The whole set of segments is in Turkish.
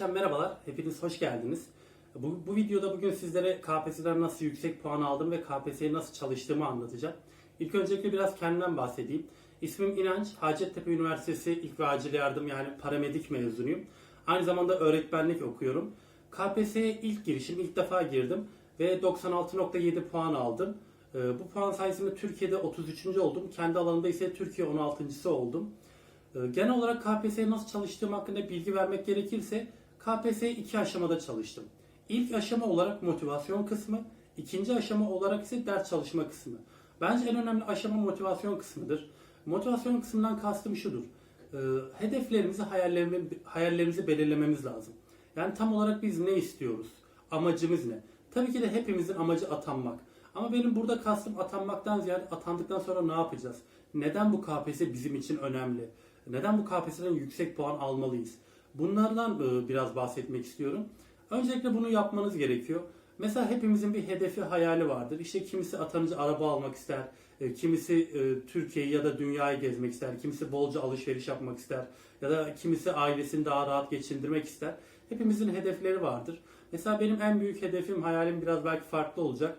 Arkadaşlar merhabalar, hepiniz hoş geldiniz. Bu, bu videoda bugün sizlere KPSS'den nasıl yüksek puan aldım ve KPSS'ye nasıl çalıştığımı anlatacağım. İlk öncelikle biraz kendimden bahsedeyim. İsmim İnanç, Hacettepe Üniversitesi İlk ve Acil Yardım yani paramedik mezunuyum. Aynı zamanda öğretmenlik okuyorum. KPSS'ye ilk girişim, ilk defa girdim ve 96.7 puan aldım. Ee, Bu puan sayesinde Türkiye'de 33. oldum. Kendi alanımda ise Türkiye 16.sı oldum. Ee, Genel olarak KPSS'ye nasıl çalıştığım hakkında bilgi vermek gerekirse KPSS'ye iki aşamada çalıştım. İlk aşama olarak motivasyon kısmı, ikinci aşama olarak ise ders çalışma kısmı. Bence en önemli aşama motivasyon kısmıdır. Motivasyon kısmından kastım şudur. Ee, Hedeflerimizi, hayallerimizi, hayallerimizi belirlememiz lazım. Yani tam olarak biz ne istiyoruz? Amacımız ne? Tabii ki de hepimizin amacı atanmak. Ama benim burada kastım atanmaktan ziyade atandıktan sonra ne yapacağız? Neden bu KPSS bizim için önemli? Neden bu KPSS'den yüksek puan almalıyız? Bunlardan e, biraz bahsetmek istiyorum. Öncelikle bunu yapmanız gerekiyor. Mesela hepimizin bir hedefi, hayali vardır. İşte kimisi atanınca araba almak ister, e, kimisi e, Türkiye'yi ya da dünyayı gezmek ister, kimisi bolca alışveriş yapmak ister ya da kimisi ailesini daha rahat geçindirmek ister. Hepimizin hedefleri vardır. Mesela benim en büyük hedefim, hayalim biraz belki farklı olacak.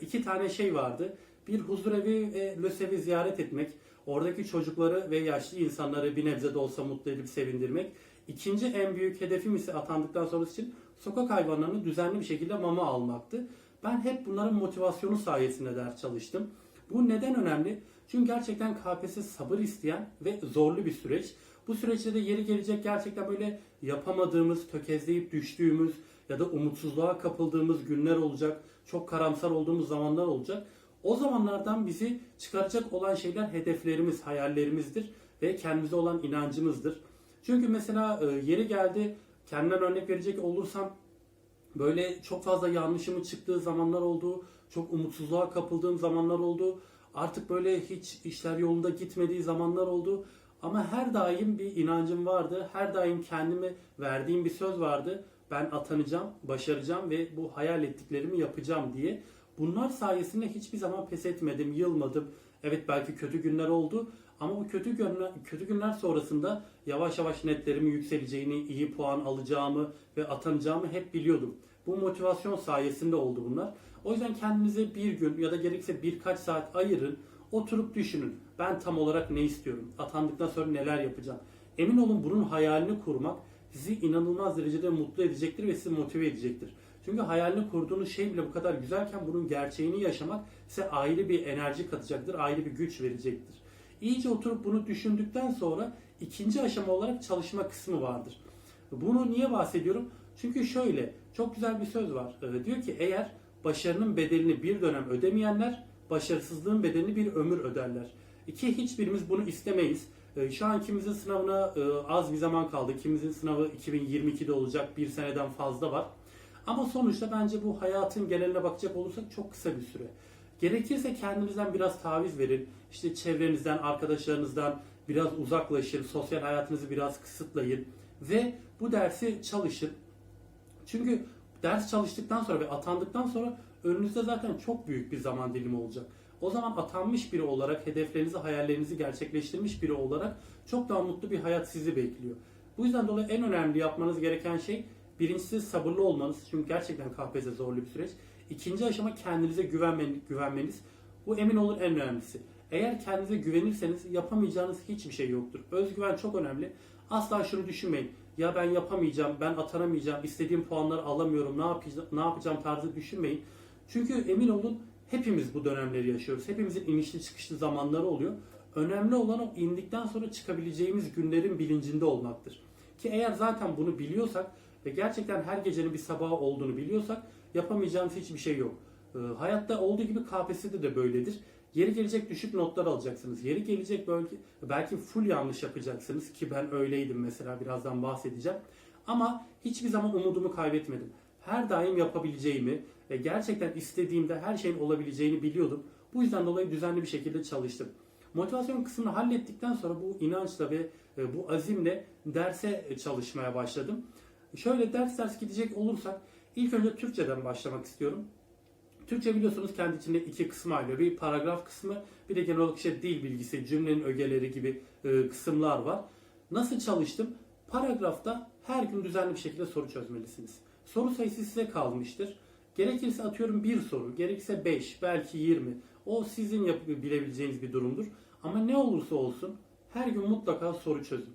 İki tane şey vardı. Bir huzurevi ve LÖSEV'i ziyaret etmek. Oradaki çocukları ve yaşlı insanları bir nebze de olsa mutlu edip sevindirmek. İkinci en büyük hedefim ise atandıktan sonrası için sokak hayvanlarını düzenli bir şekilde mama almaktı. Ben hep bunların motivasyonu sayesinde ders çalıştım. Bu neden önemli? Çünkü gerçekten KPSS sabır isteyen ve zorlu bir süreç. Bu süreçte de yeri gelecek gerçekten böyle yapamadığımız, tökezleyip düştüğümüz ya da umutsuzluğa kapıldığımız günler olacak. Çok karamsar olduğumuz zamanlar olacak. O zamanlardan bizi çıkaracak olan şeyler hedeflerimiz, hayallerimizdir ve kendimize olan inancımızdır. Çünkü mesela e, yeri geldi kendimden örnek verecek olursam böyle çok fazla yanlışımın çıktığı zamanlar oldu. Çok umutsuzluğa kapıldığım zamanlar oldu. Artık böyle hiç işler yolunda gitmediği zamanlar oldu. Ama her daim bir inancım vardı. Her daim kendime verdiğim bir söz vardı. Ben atanacağım, başaracağım ve bu hayal ettiklerimi yapacağım diye. Bunlar sayesinde hiçbir zaman pes etmedim, yılmadım. Evet belki kötü günler oldu ama bu kötü günler, kötü günler sonrasında yavaş yavaş netlerimin yükseleceğini, iyi puan alacağımı ve atanacağımı hep biliyordum. Bu motivasyon sayesinde oldu bunlar. O yüzden kendinize bir gün ya da gerekirse birkaç saat ayırın. Oturup düşünün. Ben tam olarak ne istiyorum? Atandıktan sonra neler yapacağım? Emin olun bunun hayalini kurmak sizi inanılmaz derecede mutlu edecektir ve sizi motive edecektir. Çünkü hayalini kurduğunuz şey bile bu kadar güzelken bunun gerçeğini yaşamak size ayrı bir enerji katacaktır, ayrı bir güç verecektir. İyice oturup bunu düşündükten sonra ikinci aşama olarak çalışma kısmı vardır. Bunu niye bahsediyorum? Çünkü şöyle, çok güzel bir söz var. Ee, diyor ki eğer başarının bedelini bir dönem ödemeyenler, başarısızlığın bedelini bir ömür öderler. İki hiçbirimiz bunu istemeyiz. Ee, Şu an kimimizin sınavına e, az bir zaman kaldı. Kimimizin sınavı 2022'de olacak. Bir seneden fazla var. Ama sonuçta bence bu hayatın geneline bakacak olursak çok kısa bir süre. Gerekirse kendinizden biraz taviz verin. İşte çevrenizden, arkadaşlarınızdan biraz uzaklaşın. Sosyal hayatınızı biraz kısıtlayın. Ve bu dersi çalışın. Çünkü ders çalıştıktan sonra ve atandıktan sonra önünüzde zaten çok büyük bir zaman dilimi olacak. O zaman atanmış biri olarak, hedeflerinizi, hayallerinizi gerçekleştirmiş biri olarak çok daha mutlu bir hayat sizi bekliyor. Bu yüzden dolayı en önemli yapmanız gereken şey birincisi sabırlı olmanız. Çünkü gerçekten KPSS zorlu bir süreç. İkinci aşama kendinize güvenmen- güvenmeniz. Bu emin olun en önemlisi. Eğer kendinize güvenirseniz yapamayacağınız hiçbir şey yoktur. Özgüven çok önemli. Asla şunu düşünmeyin. Ya ben yapamayacağım, ben atanamayacağım, istediğim puanları alamıyorum, ne yapacağım, ne yapacağım tarzı düşünmeyin. Çünkü emin olun hepimiz bu dönemleri yaşıyoruz. Hepimizin inişli çıkışlı zamanları oluyor. Önemli olan o indikten sonra çıkabileceğimiz günlerin bilincinde olmaktır. Ki eğer zaten bunu biliyorsak ve gerçekten her gecenin bir sabahı olduğunu biliyorsak yapamayacağımız hiçbir şey yok. Ee, hayatta olduğu gibi KPSS'de de böyledir. Yeri gelecek düşük notlar alacaksınız. Yeri gelecek belki, belki full yanlış yapacaksınız ki ben öyleydim mesela birazdan bahsedeceğim. Ama hiçbir zaman umudumu kaybetmedim. Her daim yapabileceğimi ve gerçekten istediğimde her şeyin olabileceğini biliyordum. Bu yüzden dolayı düzenli bir şekilde çalıştım. Motivasyon kısmını hallettikten sonra bu inançla ve e, bu azimle derse çalışmaya başladım. Şöyle ders ders gidecek olursak ilk önce Türkçeden başlamak istiyorum. Türkçe biliyorsunuz kendi içinde iki kısmı ayrılıyor. Bir paragraf kısmı, bir de genel olarak işte dil bilgisi, cümlenin ögeleri gibi e, kısımlar var. Nasıl çalıştım? Paragrafta her gün düzenli bir şekilde soru çözmelisiniz. Soru sayısı size kalmıştır. Gerekirse atıyorum bir soru, gerekirse 5, belki 20. O sizin yap- bilebileceğiniz bir durumdur. Ama ne olursa olsun her gün mutlaka soru çözün.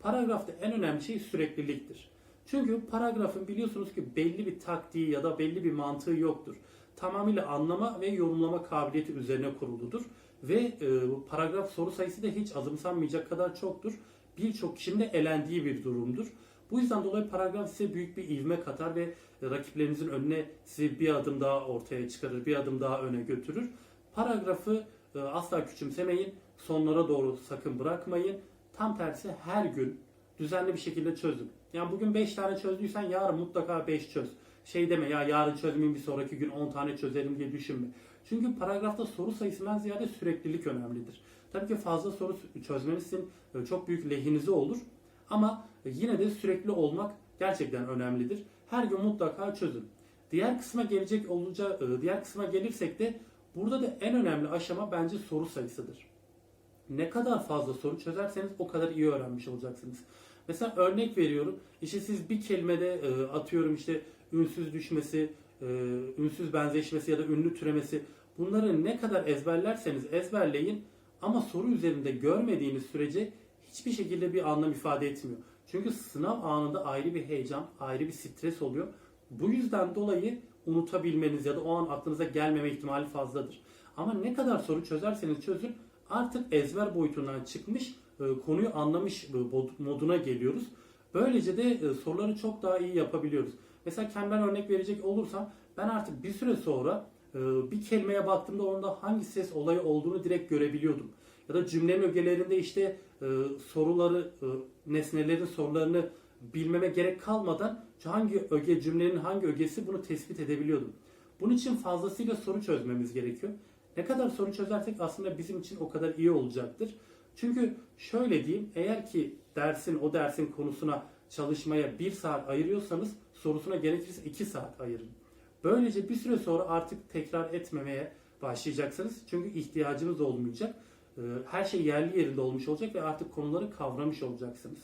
Paragrafta en önemli şey sürekliliktir. Çünkü paragrafın biliyorsunuz ki belli bir taktiği ya da belli bir mantığı yoktur. Tamamıyla anlama ve yorumlama kabiliyeti üzerine kuruludur. Ve e, paragraf soru sayısı da hiç azımsanmayacak kadar çoktur. Birçok kişinin de elendiği bir durumdur. Bu yüzden dolayı paragraf size büyük bir ivme katar ve rakiplerinizin önüne sizi bir adım daha ortaya çıkarır, bir adım daha öne götürür. Paragrafı e, asla küçümsemeyin, sonlara doğru sakın bırakmayın. Tam tersi her gün düzenli bir şekilde çözün. Yani bugün 5 tane çözdüysen yarın mutlaka 5 çöz. Şey deme ya yarın çözmeyeyim bir sonraki gün 10 tane çözerim diye düşünme. Çünkü paragrafta soru sayısından ziyade süreklilik önemlidir. Tabii ki fazla soru çözmenizin e, çok büyük lehinize olur. Ama yine de sürekli olmak gerçekten önemlidir. Her gün mutlaka çözün. Diğer kısma gelecek olunca e, diğer kısma gelirsek de burada da en önemli aşama bence soru sayısıdır. Ne kadar fazla soru çözerseniz o kadar iyi öğrenmiş olacaksınız. Mesela örnek veriyorum. İşte siz bir kelimede e, atıyorum işte ünsüz düşmesi, e, ünsüz benzeşmesi ya da ünlü türemesi bunları ne kadar ezberlerseniz ezberleyin ama soru üzerinde görmediğiniz sürece hiçbir şekilde bir anlam ifade etmiyor. Çünkü sınav anında ayrı bir heyecan, ayrı bir stres oluyor. Bu yüzden dolayı unutabilmeniz ya da o an aklınıza gelmeme ihtimali fazladır. Ama ne kadar soru çözerseniz çözün artık ezber boyutundan çıkmış, konuyu anlamış e, moduna geliyoruz. Böylece de e, soruları çok daha iyi yapabiliyoruz. Mesela kendimden örnek verecek olursam ben artık bir süre sonra e, bir kelimeye baktığımda onda hangi ses olayı olduğunu direkt görebiliyordum. Ya da cümlenin ögelerinde işte e, soruları, e, nesnelerin sorularını bilmeme gerek kalmadan hangi öge, cümlenin hangi ögesi bunu tespit edebiliyordum. Bunun için fazlasıyla soru çözmemiz gerekiyor. Ne kadar soru çözersek aslında bizim için o kadar iyi olacaktır. Çünkü şöyle diyeyim, eğer ki dersin, o dersin konusuna çalışmaya bir saat ayırıyorsanız sorusuna gerekirse iki saat ayırın. Böylece bir süre sonra artık tekrar etmemeye başlayacaksınız. Çünkü ihtiyacınız olmayacak. Ee, Her şey yerli yerinde olmuş olacak ve artık konuları kavramış olacaksınız.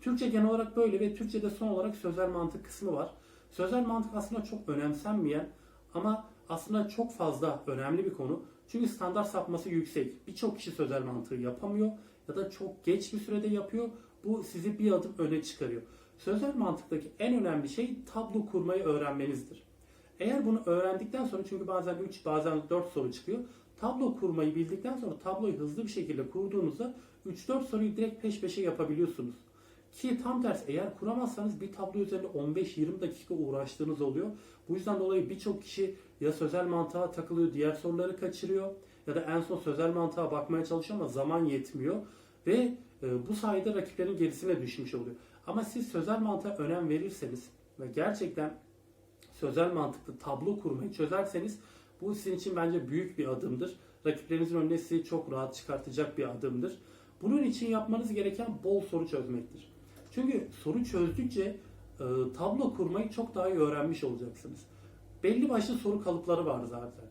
Türkçe genel olarak böyle ve Türkçe'de son olarak sözel mantık kısmı var. Sözel mantık aslında çok önemsenmeyen ama aslında çok fazla önemli bir konu. Çünkü standart sapması yüksek. Birçok kişi sözel mantığı yapamıyor ya da çok geç bir sürede yapıyor. Bu sizi bir adım öne çıkarıyor. Sözel mantıktaki en önemli şey tablo kurmayı öğrenmenizdir. Eğer bunu öğrendikten sonra çünkü bazen 3 bazen 4 soru çıkıyor. Tablo kurmayı bildikten sonra tabloyu hızlı bir şekilde kurduğunuzda 3-4 soruyu direkt peş peşe yapabiliyorsunuz. Ki tam tersi eğer kuramazsanız bir tablo üzerinde 15-20 dakika uğraştığınız oluyor. Bu yüzden dolayı birçok kişi ya sözel mantığa takılıyor, diğer soruları kaçırıyor ya da en son sözel mantığa bakmaya çalışıyor ama zaman yetmiyor ve e, bu sayede rakiplerin gerisine düşmüş oluyor. Ama siz sözel mantığa önem verirseniz ve gerçekten sözel mantıklı tablo kurmayı çözerseniz bu sizin için bence büyük bir adımdır. Rakiplerinizin önüne sizi çok rahat çıkartacak bir adımdır. Bunun için yapmanız gereken bol soru çözmektir. Çünkü soru çözdükçe e, tablo kurmayı çok daha iyi öğrenmiş olacaksınız. Belli başlı soru kalıpları var zaten.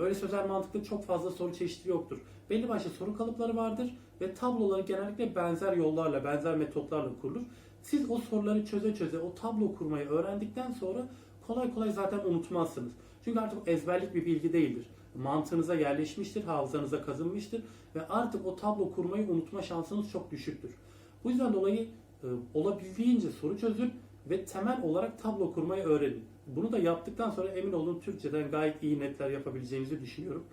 Öyle sözel mantıkta çok fazla soru çeşidi yoktur. Belli başlı soru kalıpları vardır ve tabloları genellikle benzer yollarla, benzer metotlarla kurulur. Siz o soruları çöze çöze o tablo kurmayı öğrendikten sonra kolay kolay zaten unutmazsınız. Çünkü artık ezberlik bir bilgi değildir. Mantığınıza yerleşmiştir, hafızanıza kazınmıştır ve artık o tablo kurmayı unutma şansınız çok düşüktür. Bu yüzden dolayı e, olabildiğince soru çözün ve temel olarak tablo kurmayı öğrenin. Bunu da yaptıktan sonra emin olun Türkçeden gayet iyi netler yapabileceğinizi düşünüyorum.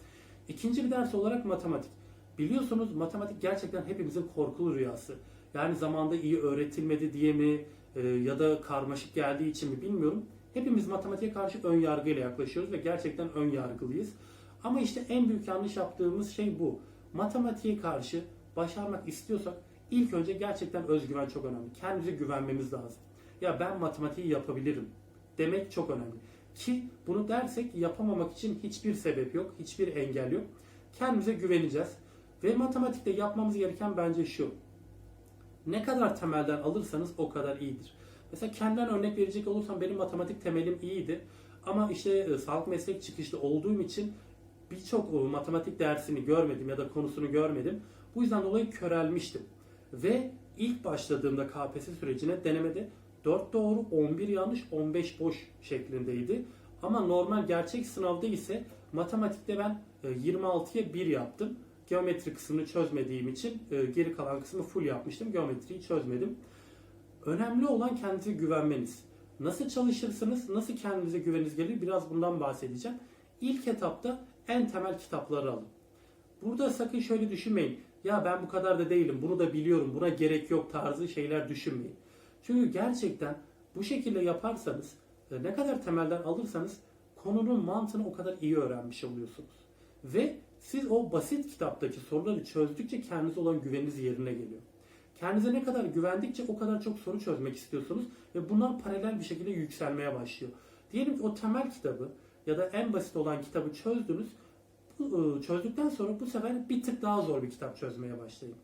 İkinci bir ders olarak matematik. Biliyorsunuz matematik gerçekten hepimizin korkulu rüyası. Yani zamanda iyi öğretilmedi diye mi e, ya da karmaşık geldiği için mi bilmiyorum. Hepimiz matematiğe karşı ön yargıyla yaklaşıyoruz ve gerçekten ön yargılıyız. Ama işte en büyük yanlış yaptığımız şey bu. Matematiğe karşı başarmak istiyorsak ilk önce gerçekten özgüven çok önemli. Kendimize güvenmemiz lazım. Ya ben matematiği yapabilirim demek çok önemli. Ki bunu dersek yapamamak için hiçbir sebep yok, hiçbir engel yok. Kendimize güveneceğiz. Ve matematikte yapmamız gereken bence şu. Ne kadar temelden alırsanız o kadar iyidir. Mesela kendimden örnek verecek olursam benim matematik temelim iyiydi. Ama işte e, sağlık meslek çıkışlı olduğum için birçok e, matematik dersini görmedim ya da konusunu görmedim. Bu yüzden dolayı körelmiştim. Ve ilk başladığımda KPSS sürecine denemede 4 doğru, 11 yanlış, 15 boş şeklindeydi. Ama normal gerçek sınavda ise matematikte ben e, 26'ya 1 yaptım. Geometri kısmını çözmediğim için e, geri kalan kısmı full yapmıştım. Geometriyi çözmedim. Önemli olan kendinize güvenmeniz. Nasıl çalışırsınız, nasıl kendinize güveniniz gelir biraz bundan bahsedeceğim. İlk etapta en temel kitapları alın. Burada sakın şöyle düşünmeyin. Ya ben bu kadar da değilim, bunu da biliyorum, buna gerek yok tarzı şeyler düşünmeyin. Çünkü gerçekten bu şekilde yaparsanız, e, ne kadar temelden alırsanız konunun mantığını o kadar iyi öğrenmiş oluyorsunuz. Ve siz o basit kitaptaki soruları çözdükçe kendinize olan güveniniz yerine geliyor. Kendinize ne kadar güvendikçe o kadar çok soru çözmek istiyorsunuz ve bunlar paralel bir şekilde yükselmeye başlıyor. Diyelim ki o temel kitabı ya da en basit olan kitabı çözdünüz. E, çözdükten sonra bu sefer bir tık daha zor bir kitap çözmeye başlayın.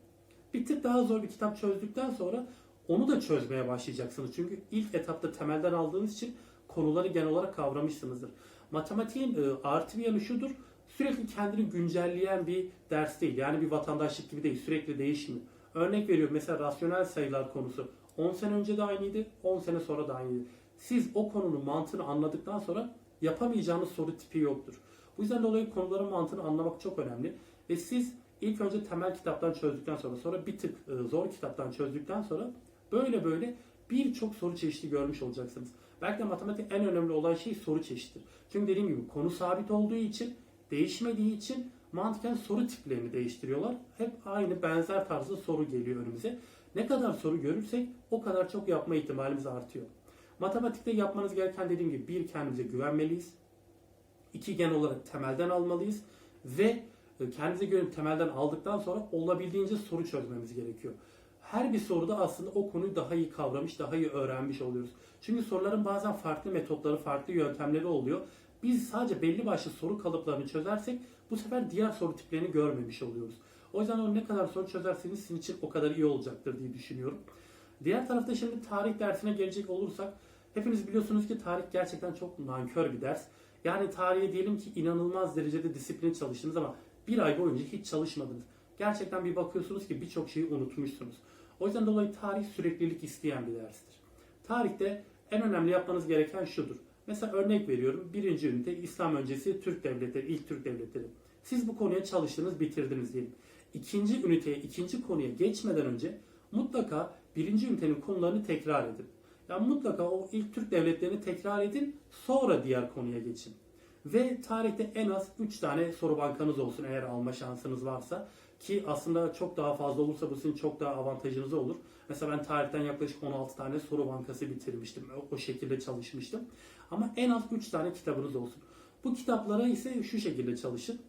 Bir tık daha zor bir kitap çözdükten sonra onu da çözmeye başlayacaksınız. Çünkü ilk etapta temelden aldığınız için konuları genel olarak kavramışsınızdır. Matematiğin e, artı bir yanı şudur. Sürekli kendini güncelleyen bir ders değil. Yani bir vatandaşlık gibi değil. Sürekli değişmiyor. Örnek veriyorum mesela rasyonel sayılar konusu 10 sene önce de aynıydı, 10 sene sonra da aynıydı. Siz o konunun mantığını anladıktan sonra yapamayacağınız soru tipi yoktur. Bu yüzden dolayı konuların mantığını anlamak çok önemli. Ve siz ilk önce temel kitaptan çözdükten sonra, sonra bir tık e, zor kitaptan çözdükten sonra böyle böyle birçok soru çeşidi görmüş olacaksınız. Belki de matematik en önemli olan şey soru çeşididir. Çünkü dediğim gibi konu sabit olduğu için, değişmediği için mantıken soru tiplerini değiştiriyorlar. Hep aynı benzer tarzda soru geliyor önümüze. Ne kadar soru görürsek o kadar çok yapma ihtimalimiz artıyor. Matematikte yapmanız gereken dediğim gibi bir kendimize güvenmeliyiz. İki genel olarak temelden almalıyız ve e, kendinize güvenip temelden aldıktan sonra olabildiğince soru çözmemiz gerekiyor. Her bir soruda aslında o konuyu daha iyi kavramış, daha iyi öğrenmiş oluyoruz. Çünkü soruların bazen farklı metotları, farklı yöntemleri oluyor. Biz sadece belli başlı soru kalıplarını çözersek bu sefer diğer soru tiplerini görmemiş oluyoruz. O yüzden o ne kadar soru çözerseniz sizin için o kadar iyi olacaktır diye düşünüyorum. Diğer tarafta şimdi tarih dersine gelecek olursak hepiniz biliyorsunuz ki tarih gerçekten çok nankör bir ders. Yani tarihe diyelim ki inanılmaz derecede disiplin çalıştınız ama bir ay boyunca hiç çalışmadınız. Gerçekten bir bakıyorsunuz ki birçok şeyi unutmuşsunuz. O yüzden dolayı tarih süreklilik isteyen bir derstir. Tarihte en önemli yapmanız gereken şudur. Mesela örnek veriyorum. Birinci ünite İslam öncesi Türk devletleri, ilk Türk devletleri. Siz bu konuya çalıştınız, bitirdiniz diyelim. İkinci üniteye, ikinci konuya geçmeden önce mutlaka birinci ünitenin konularını tekrar edin. Yani mutlaka o ilk Türk devletlerini tekrar edin, sonra diğer konuya geçin. Ve tarihte en az 3 tane soru bankanız olsun eğer alma şansınız varsa. Ki aslında çok daha fazla olursa bu sizin çok daha avantajınız olur. Mesela ben tarihten yaklaşık 16 tane soru bankası bitirmiştim. O, o şekilde çalışmıştım. Ama en az 3 tane kitabınız olsun. Bu kitaplara ise şu şekilde çalışın.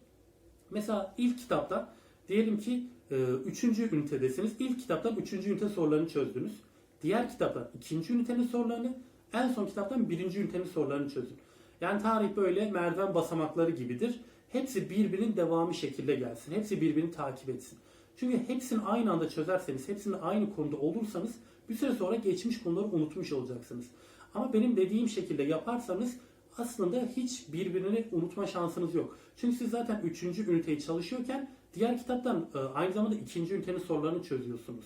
Mesela ilk kitaptan diyelim ki 3. ünitedesiniz. İlk kitaptan 3. ünite sorularını çözdünüz. Diğer kitaptan 2. ünitenin sorularını, en son kitaptan 1. ünitenin sorularını çözün. Yani tarih böyle merdiven basamakları gibidir. Hepsi birbirinin devamı şekilde gelsin. Hepsi birbirini takip etsin. Çünkü hepsini aynı anda çözerseniz, hepsini aynı konuda olursanız bir süre sonra geçmiş konuları unutmuş olacaksınız. Ama benim dediğim şekilde yaparsanız aslında hiç birbirini unutma şansınız yok. Çünkü siz zaten 3. üniteyi çalışıyorken diğer kitaptan e, aynı zamanda 2. ünitenin sorularını çözüyorsunuz.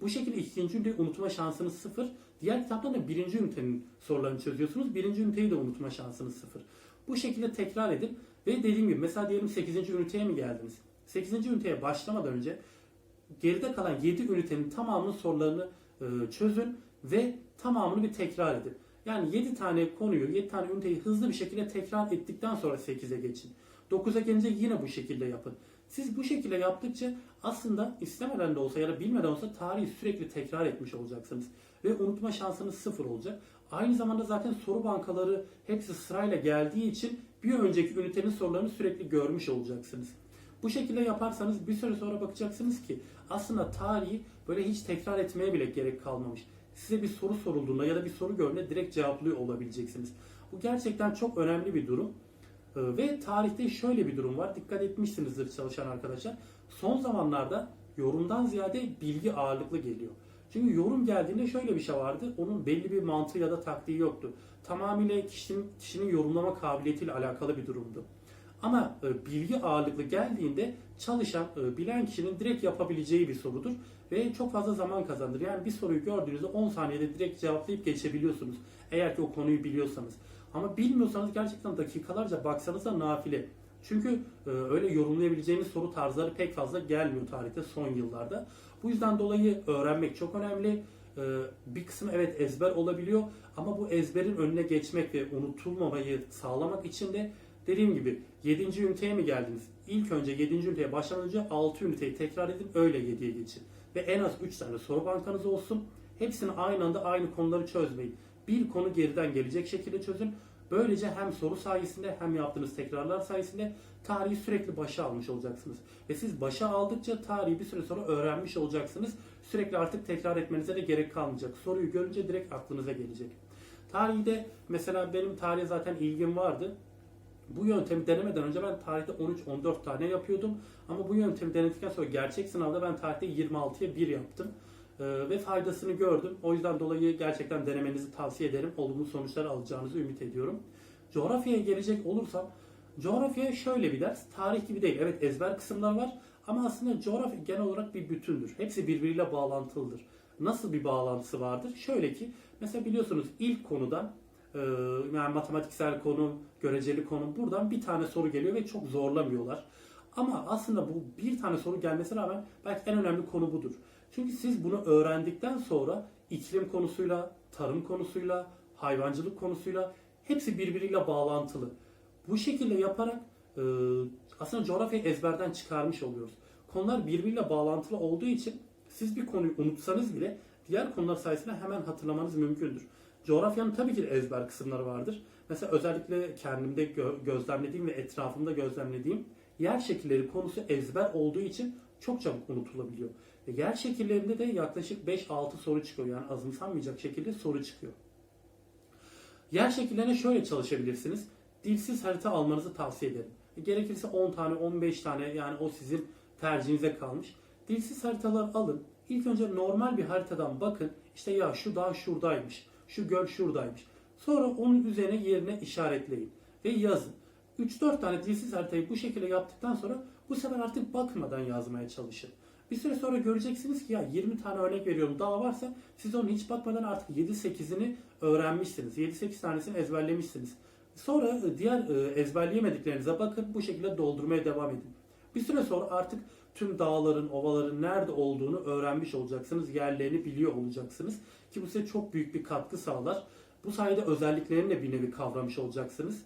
Bu şekilde 2. üniteyi unutma şansınız sıfır. Diğer kitaptan da 1. ünitenin sorularını çözüyorsunuz. 1. üniteyi de unutma şansınız sıfır. Bu şekilde tekrar edin ve dediğim gibi mesela diyelim 8. üniteye mi geldiniz? 8. üniteye başlamadan önce geride kalan 7 ünitenin tamamının sorularını e, çözün ve tamamını bir tekrar edin. Yani 7 tane konuyu, 7 tane üniteyi hızlı bir şekilde tekrar ettikten sonra 8'e geçin. 9'a gelince yine bu şekilde yapın. Siz bu şekilde yaptıkça aslında istemeden de olsa ya da bilmeden olsa tarihi sürekli tekrar etmiş olacaksınız. Ve unutma şansınız sıfır olacak. Aynı zamanda zaten soru bankaları hepsi sırayla geldiği için bir önceki ünitenin sorularını sürekli görmüş olacaksınız. Bu şekilde yaparsanız bir süre sonra bakacaksınız ki aslında tarihi böyle hiç tekrar etmeye bile gerek kalmamış. Size bir soru sorulduğunda ya da bir soru gördüğünde direkt cevaplıyor olabileceksiniz. Bu gerçekten çok önemli bir durum. Ee, Ve tarihte şöyle bir durum var. Dikkat etmişsinizdir çalışan arkadaşlar. Son zamanlarda yorumdan ziyade bilgi ağırlıklı geliyor. Çünkü yorum geldiğinde şöyle bir şey vardı. Onun belli bir mantığı ya da taktiği yoktu. Tamamıyla kişinin, kişinin yorumlama kabiliyetiyle alakalı bir durumdu. Ama e, bilgi ağırlıklı geldiğinde çalışan, e, bilen kişinin direkt yapabileceği bir sorudur. Ve çok fazla zaman kazandır. Yani bir soruyu gördüğünüzde 10 saniyede direkt cevaplayıp geçebiliyorsunuz. Eğer ki o konuyu biliyorsanız. Ama bilmiyorsanız gerçekten dakikalarca baksanız da nafile. Çünkü e, öyle yorumlayabileceğiniz soru tarzları pek fazla gelmiyor tarihte son yıllarda. Bu yüzden dolayı öğrenmek çok önemli. E, bir kısım evet ezber olabiliyor ama bu ezberin önüne geçmek ve unutulmamayı sağlamak için de dediğim gibi 7. üniteye mi geldiniz? İlk önce 7. üniteye başlamadan önce 6 üniteyi tekrar edin öyle 7'ye geçin. Ve en az 3 tane soru bankanız olsun. Hepsini aynı anda aynı konuları çözmeyin. Bir konu geriden gelecek şekilde çözün. Böylece hem soru sayesinde hem yaptığınız tekrarlar sayesinde tarihi sürekli başa almış olacaksınız. Ve siz başa aldıkça tarihi bir süre sonra öğrenmiş olacaksınız. Sürekli artık tekrar etmenize de gerek kalmayacak. Soruyu görünce direkt aklınıza gelecek. Tarihte mesela benim tarihe zaten ilgim vardı. Bu yöntemi denemeden önce ben tarihte 13-14 tane yapıyordum. Ama bu yöntemi denedikten sonra gerçek sınavda ben tarihte 26'ya 1 yaptım. Ee, ve faydasını gördüm. O yüzden dolayı gerçekten denemenizi tavsiye ederim. Olumlu sonuçlar alacağınızı ümit ediyorum. Coğrafyaya gelecek olursam, coğrafya şöyle bir ders. Tarih gibi değil. Evet ezber kısımlar var. Ama aslında coğrafya genel olarak bir bütündür. Hepsi birbiriyle bağlantılıdır. Nasıl bir bağlantısı vardır? Şöyle ki, mesela biliyorsunuz ilk konudan e, yani matematiksel konu, göreceli konu buradan bir tane soru geliyor ve çok zorlamıyorlar. Ama aslında bu bir tane soru gelmesine rağmen belki en önemli konu budur. Çünkü siz bunu öğrendikten sonra iklim konusuyla, tarım konusuyla, hayvancılık konusuyla hepsi birbiriyle bağlantılı. Bu şekilde yaparak e, aslında coğrafyayı ezberden çıkarmış oluyoruz. Konular birbiriyle bağlantılı olduğu için siz bir konuyu unutsanız bile diğer konular sayesinde hemen hatırlamanız mümkündür. Coğrafyanın tabii ki ezber kısımları vardır. Mesela özellikle kendimde gö- gözlemlediğim ve etrafımda gözlemlediğim yer şekilleri konusu ezber olduğu için çok çabuk unutulabiliyor. Ve yer şekillerinde de yaklaşık 5-6 soru çıkıyor. Yani azımsanmayacak şekilde soru çıkıyor. Yer şekillerine şöyle çalışabilirsiniz. Dilsiz harita almanızı tavsiye ederim. Gerekirse 10 tane, 15 tane yani o sizin tercihinize kalmış. Dilsiz haritalar alın. İlk önce normal bir haritadan bakın. İşte ya şu dağ şuradaymış. Şu göl şuradaymış. Sonra onun üzerine yerine işaretleyin. Ve yazın. 3-4 tane dilsiz haritayı bu şekilde yaptıktan sonra bu sefer artık bakmadan yazmaya çalışın. Bir süre sonra göreceksiniz ki ya 20 tane örnek veriyorum dağ varsa siz onu hiç bakmadan artık 7-8'ini öğrenmişsiniz. 7-8 tanesini ezberlemişsiniz. Sonra e, diğer e, ezberleyemediklerinize bakın bu şekilde doldurmaya devam edin. Bir süre sonra artık tüm dağların, ovaların nerede olduğunu öğrenmiş olacaksınız. Yerlerini biliyor olacaksınız. Ki bu size çok büyük bir katkı sağlar. Bu sayede özelliklerini de bir nevi kavramış olacaksınız.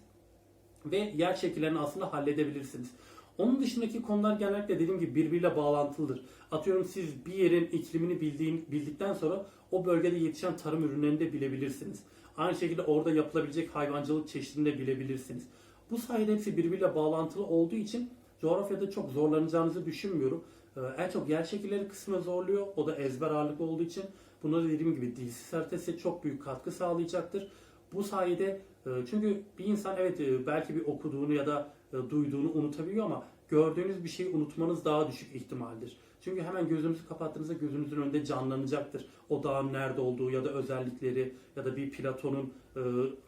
Ve yer şekillerini aslında halledebilirsiniz. Onun dışındaki konular genellikle dediğim gibi birbiriyle bağlantılıdır. Atıyorum siz bir yerin iklimini bildiğin, bildikten sonra o bölgede yetişen tarım ürünlerini de bilebilirsiniz. Aynı şekilde orada yapılabilecek hayvancılık çeşidini de bilebilirsiniz. Bu sayede hepsi birbiriyle bağlantılı olduğu için coğrafyada çok zorlanacağınızı düşünmüyorum. Ee, En çok yer şekilleri kısmı zorluyor. O da ezber ağırlıklı olduğu için. Buna dediğim gibi dilsiz harita size çok büyük katkı sağlayacaktır. Bu sayede çünkü bir insan evet e, belki bir okuduğunu ya da e, duyduğunu unutabiliyor ama gördüğünüz bir şeyi unutmanız daha düşük ihtimaldir. Çünkü hemen gözünüzü kapattığınızda gözünüzün önünde canlanacaktır. O dağın nerede olduğu ya da özellikleri ya da bir platonun e,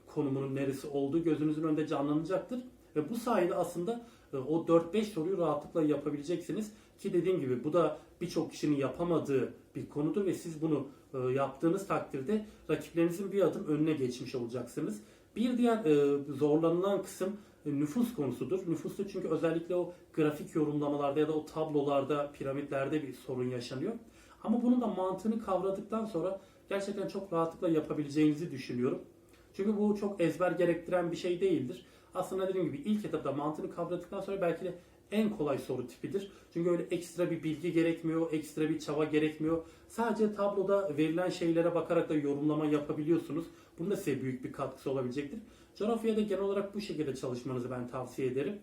konumunun neresi olduğu gözünüzün önünde canlanacaktır. Ve bu sayede aslında o 4-5 soruyu rahatlıkla yapabileceksiniz. Ki dediğim gibi bu da birçok kişinin yapamadığı bir konudur ve siz bunu yaptığınız takdirde rakiplerinizin bir adım önüne geçmiş olacaksınız. Bir diğer e, zorlanılan kısım e, nüfus konusudur. Nüfusta çünkü özellikle o grafik yorumlamalarda ya da o tablolarda, piramitlerde bir sorun yaşanıyor. Ama bunun da mantığını kavradıktan sonra gerçekten çok rahatlıkla yapabileceğinizi düşünüyorum. Çünkü bu çok ezber gerektiren bir şey değildir. Aslında dediğim gibi ilk etapta mantığını kavradıktan sonra belki de en kolay soru tipidir. Çünkü öyle ekstra bir bilgi gerekmiyor, ekstra bir çaba gerekmiyor. Sadece tabloda verilen şeylere bakarak da yorumlama yapabiliyorsunuz. Bunun da size büyük bir katkısı olabilecektir. Coğrafyada genel olarak bu şekilde çalışmanızı ben tavsiye ederim.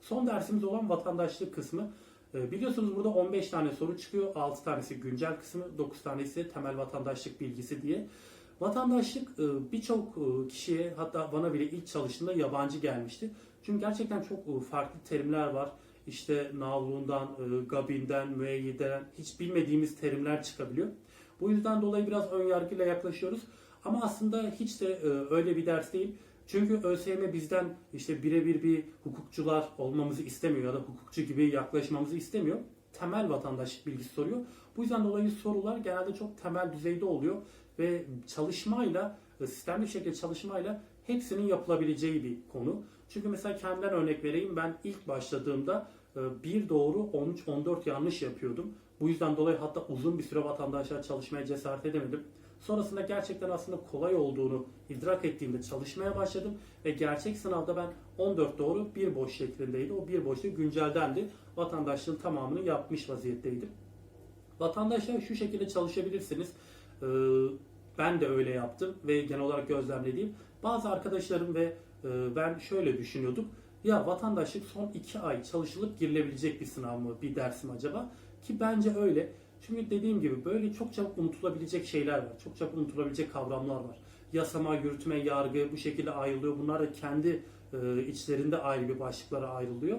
Son dersimiz olan vatandaşlık kısmı. Ee, Biliyorsunuz burada 15 tane soru çıkıyor. 6 tanesi güncel kısmı, 9 tanesi temel vatandaşlık bilgisi diye. Vatandaşlık e, birçok e, kişiye hatta bana bile ilk çalıştığında yabancı gelmişti. Çünkü gerçekten çok e, farklı terimler var. İşte navlundan, e, gabinden, müeyyiden hiç bilmediğimiz terimler çıkabiliyor. Bu yüzden dolayı biraz ön yargıyla yaklaşıyoruz. Ama aslında hiç de e, öyle bir ders değil. Çünkü ÖSYM bizden işte birebir bir hukukçular olmamızı istemiyor ya da hukukçu gibi yaklaşmamızı istemiyor. Temel vatandaşlık bilgisi soruyor. Bu yüzden dolayı sorular genelde çok temel düzeyde oluyor ve çalışmayla, e, sistemli şekilde çalışmayla hepsinin yapılabileceği bir konu. Çünkü mesela kendimden örnek vereyim. Ben ilk başladığımda e, bir doğru 13-14 yanlış yapıyordum. Bu yüzden dolayı hatta uzun bir süre vatandaşlar çalışmaya cesaret edemedim. Sonrasında gerçekten aslında kolay olduğunu idrak ettiğimde çalışmaya başladım ve gerçek sınavda ben 14 doğru bir boş şeklindeydi. O bir boşluğu günceldendi. Vatandaşlığın tamamını yapmış vaziyetteydim. Vatandaşlar şu şekilde çalışabilirsiniz. Ee, Ben de öyle yaptım ve genel olarak gözlemlediğim bazı arkadaşlarım ve e, ben şöyle düşünüyorduk. Ya vatandaşlık son 2 ay çalışılıp girilebilecek bir sınav mı, bir ders mi acaba? Ki bence öyle. Çünkü dediğim gibi böyle çok çabuk unutulabilecek şeyler var. Çok çabuk unutulabilecek kavramlar var. Yasama, yürütme, yargı bu şekilde ayrılıyor. Bunlar da kendi e, içlerinde ayrı bir başlıklara ayrılıyor.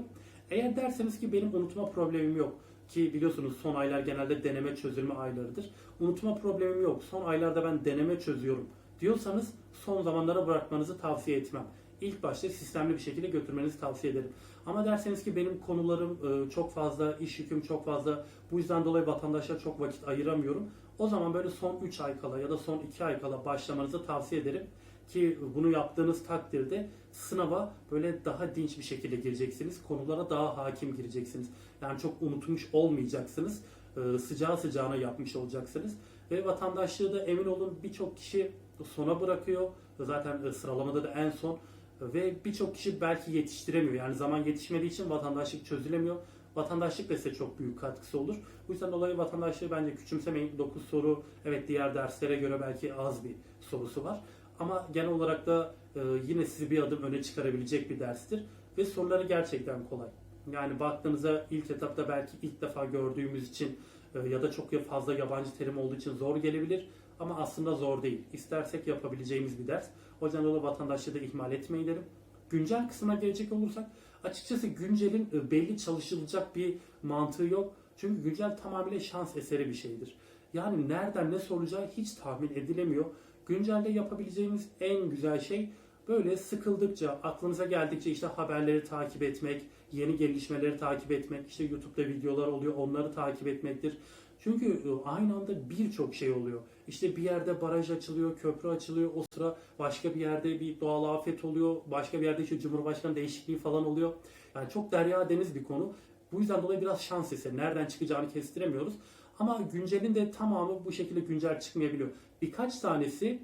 Eğer derseniz ki benim unutma problemim yok ki biliyorsunuz son aylar genelde deneme çözülme aylarıdır. Unutma problemim yok. Son aylarda ben deneme çözüyorum diyorsanız son zamanlara bırakmanızı tavsiye etmem. İlk başta sistemli bir şekilde götürmenizi tavsiye ederim. Ama derseniz ki benim konularım e, çok fazla, iş yüküm çok fazla, bu yüzden dolayı vatandaşa çok vakit ayıramıyorum. O zaman böyle son 3 ay kala ya da son 2 ay kala başlamanızı tavsiye ederim. Ki bunu yaptığınız takdirde sınava böyle daha dinç bir şekilde gireceksiniz. Konulara daha hakim gireceksiniz. Yani çok unutmuş olmayacaksınız. Ee, Sıcağı sıcağına yapmış olacaksınız. Ve vatandaşlığı da emin olun birçok kişi sona bırakıyor. Zaten e, sıralamada da en son. Ve birçok kişi belki yetiştiremiyor. Yani zaman yetişmediği için vatandaşlık çözülemiyor. Vatandaşlık da size çok büyük katkısı olur. Bu yüzden dolayı vatandaşlığı bence küçümsemeyin. 9 soru evet diğer derslere göre belki az bir sorusu var. Ama genel olarak da e, yine sizi bir adım öne çıkarabilecek bir derstir. Ve soruları gerçekten kolay. Yani baktığınızda ilk etapta belki ilk defa gördüğümüz için e, ya da çok fazla yabancı terim olduğu için zor gelebilir. Ama aslında zor değil. İstersek yapabileceğimiz bir ders. O yüzden dolayı vatandaşlığı da ihmal etmeyin derim. Güncel kısmına gelecek olursak açıkçası güncelin e, belli çalışılacak bir mantığı yok. Çünkü güncel tamamıyla şans eseri bir şeydir. Yani nereden ne soracağı hiç tahmin edilemiyor. Güncelde yapabileceğimiz en güzel şey böyle sıkıldıkça, aklınıza geldikçe işte haberleri takip etmek, yeni gelişmeleri takip etmek, işte YouTube'da videolar oluyor onları takip etmektir. Çünkü e, aynı anda birçok şey oluyor. İşte bir yerde baraj açılıyor, köprü açılıyor. O sıra başka bir yerde bir doğal afet oluyor. Başka bir yerde işte Cumhurbaşkanı değişikliği falan oluyor. Yani çok derya deniz bir konu. Bu yüzden dolayı biraz şans eseri. Nereden çıkacağını kestiremiyoruz. Ama güncelin de tamamı bu şekilde güncel çıkmayabiliyor. Birkaç tanesi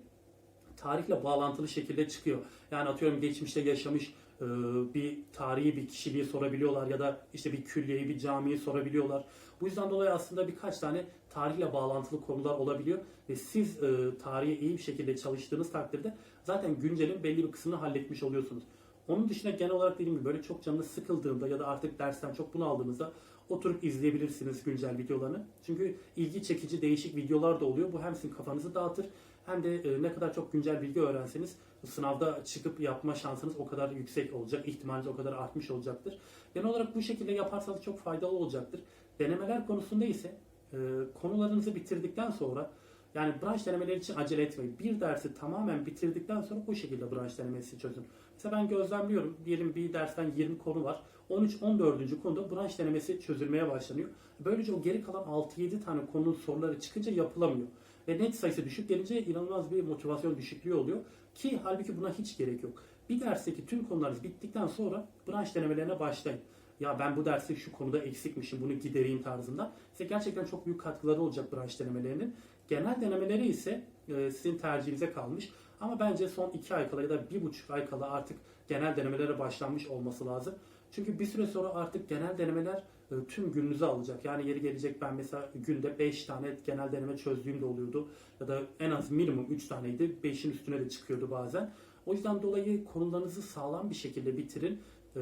tarihle bağlantılı şekilde çıkıyor. Yani atıyorum geçmişte yaşamış e, bir tarihi bir kişiliği sorabiliyorlar ya da işte bir külliyeyi, bir camiyi sorabiliyorlar. Bu yüzden dolayı aslında birkaç tane tarihle bağlantılı konular olabiliyor ve siz e, tarihi iyi bir şekilde çalıştığınız takdirde zaten güncelin belli bir kısmını halletmiş oluyorsunuz. Onun dışında genel olarak dediğim gibi böyle çok canınız sıkıldığında ya da artık dersten çok bunaldığınızda oturup izleyebilirsiniz güncel videolarını. Çünkü ilgi çekici değişik videolar da oluyor. Bu hem sizin kafanızı dağıtır hem de e, ne kadar çok güncel bilgi öğrenseniz sınavda çıkıp yapma şansınız o kadar yüksek olacak. ihtimaliniz o kadar artmış olacaktır. Genel olarak bu şekilde yaparsanız çok faydalı olacaktır. Denemeler konusunda ise e, konularınızı bitirdikten sonra yani branş denemeleri için acele etmeyin. Bir dersi tamamen bitirdikten sonra o şekilde branş denemesi çözün. Mesela ben gözlemliyorum. Diyelim bir dersten 20 konu var. 13-14. konuda branş denemesi çözülmeye başlanıyor. Böylece o geri kalan 6-7 tane konunun soruları çıkınca yapılamıyor. Ve net sayısı düşük gelince inanılmaz bir motivasyon düşüklüğü oluyor. Ki halbuki buna hiç gerek yok. Bir dersteki tüm konularınız bittikten sonra branş denemelerine başlayın. Ya ben bu derste şu konuda eksikmişim bunu gidereyim tarzında. Size gerçekten çok büyük katkıları olacak branş denemelerinin. Genel denemeleri ise e, sizin tercihinize kalmış. Ama bence son 2 ay kala ya da 1,5 ay kala artık genel denemelere başlanmış olması lazım. Çünkü bir süre sonra artık genel denemeler e, tüm gününüzü alacak. Yani yeri gelecek ben mesela günde 5 tane genel deneme çözdüğüm de oluyordu. Ya da en az minimum 3 taneydi. 5'in üstüne de çıkıyordu bazen. O yüzden dolayı konularınızı sağlam bir şekilde bitirin. E,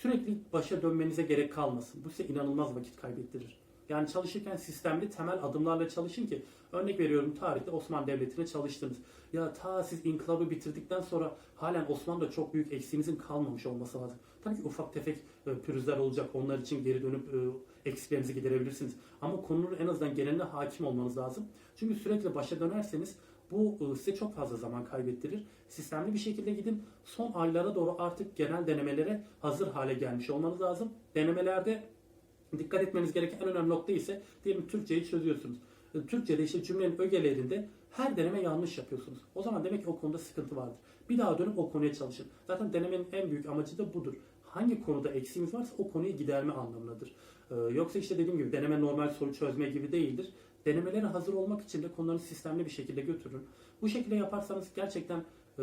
Sürekli başa dönmenize gerek kalmasın. Bu size inanılmaz vakit kaybettirir. Yani çalışırken sistemli temel adımlarla çalışın ki örnek veriyorum tarihte Osmanlı Devleti'ne çalıştınız. Ya ta siz inkılabı bitirdikten sonra halen Osmanlı'da çok büyük eksiğinizin kalmamış olması lazım. Tabii ki ufak tefek e, pürüzler olacak. Onlar için geri dönüp e, eksiklerinizi giderebilirsiniz. Ama konunun en azından geneline hakim olmanız lazım. Çünkü sürekli başa dönerseniz Bu e, size çok fazla zaman kaybettirir. Sistemli bir şekilde gidin. Son aylara doğru artık genel denemelere hazır hale gelmiş olmanız lazım. Denemelerde dikkat etmeniz gereken en önemli nokta ise diyelim Türkçeyi çözüyorsunuz. E, Türkçe'de işte cümlenin ögelerinde her deneme yanlış yapıyorsunuz. O zaman demek ki o konuda sıkıntı vardır. Bir daha dönüp o konuya çalışın. Zaten denemenin en büyük amacı da budur. Hangi konuda eksiğiniz varsa o konuyu giderme anlamındadır. Ee, yoksa işte dediğim gibi deneme normal soru çözme gibi değildir. Denemelere hazır olmak için de konuları sistemli bir şekilde götürün. Bu şekilde yaparsanız gerçekten e,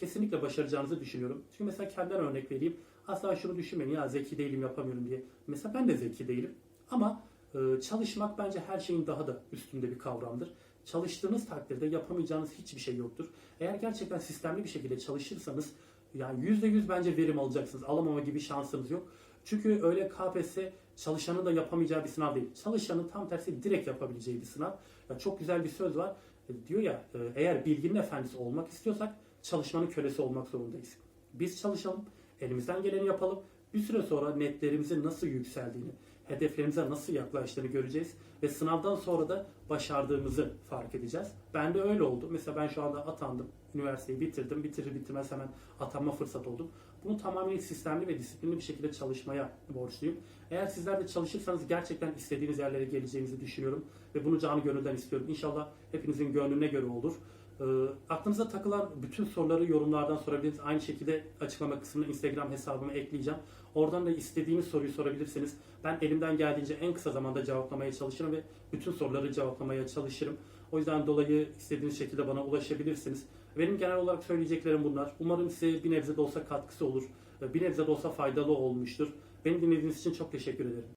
kesinlikle başaracağınızı düşünüyorum. Çünkü mesela kendimden örnek vereyim. Asla şunu düşünmeyin ya zeki değilim yapamıyorum diye. Mesela ben de zeki değilim. Ama e, çalışmak bence her şeyin daha da üstünde bir kavramdır. Çalıştığınız takdirde yapamayacağınız hiçbir şey yoktur. Eğer gerçekten sistemli bir şekilde çalışırsanız yani %100 bence verim alacaksınız. Alamama gibi şansınız yok. Çünkü öyle KPSS çalışanın da yapamayacağı bir sınav değil. Çalışanın tam tersi direkt yapabileceği bir sınav. Ya çok güzel bir söz var. E, Diyor ya e, eğer bilginin efendisi olmak istiyorsak çalışmanın kölesi olmak zorundayız. Biz çalışalım, elimizden geleni yapalım. Bir süre sonra netlerimizin nasıl yükseldiğini, hedeflerimize nasıl yaklaştığını göreceğiz ve sınavdan sonra da başardığımızı fark edeceğiz. Ben de öyle oldu. Mesela ben şu anda atandım. Üniversiteyi bitirdim. Bitirir bitirmez hemen atanma fırsat oldum. Bunu tamamen sistemli ve disiplinli bir şekilde çalışmaya borçluyum. Eğer sizler de çalışırsanız gerçekten istediğiniz yerlere geleceğinizi düşünüyorum ve bunu canı gönülden istiyorum. İnşallah hepinizin gönlüne göre olur. Ee, aklınıza takılan bütün soruları yorumlardan sorabilirsiniz. Aynı şekilde açıklama kısmına Instagram hesabımı ekleyeceğim. Oradan da istediğiniz soruyu sorabilirsiniz. Ben elimden geldiğince en kısa zamanda cevaplamaya çalışırım ve bütün soruları cevaplamaya çalışırım. O yüzden dolayı istediğiniz şekilde bana ulaşabilirsiniz. Benim genel olarak söyleyeceklerim bunlar. Umarım size bir nebze de olsa katkısı olur. Bir nebze de olsa faydalı olmuştur. Beni dinlediğiniz için çok teşekkür ederim.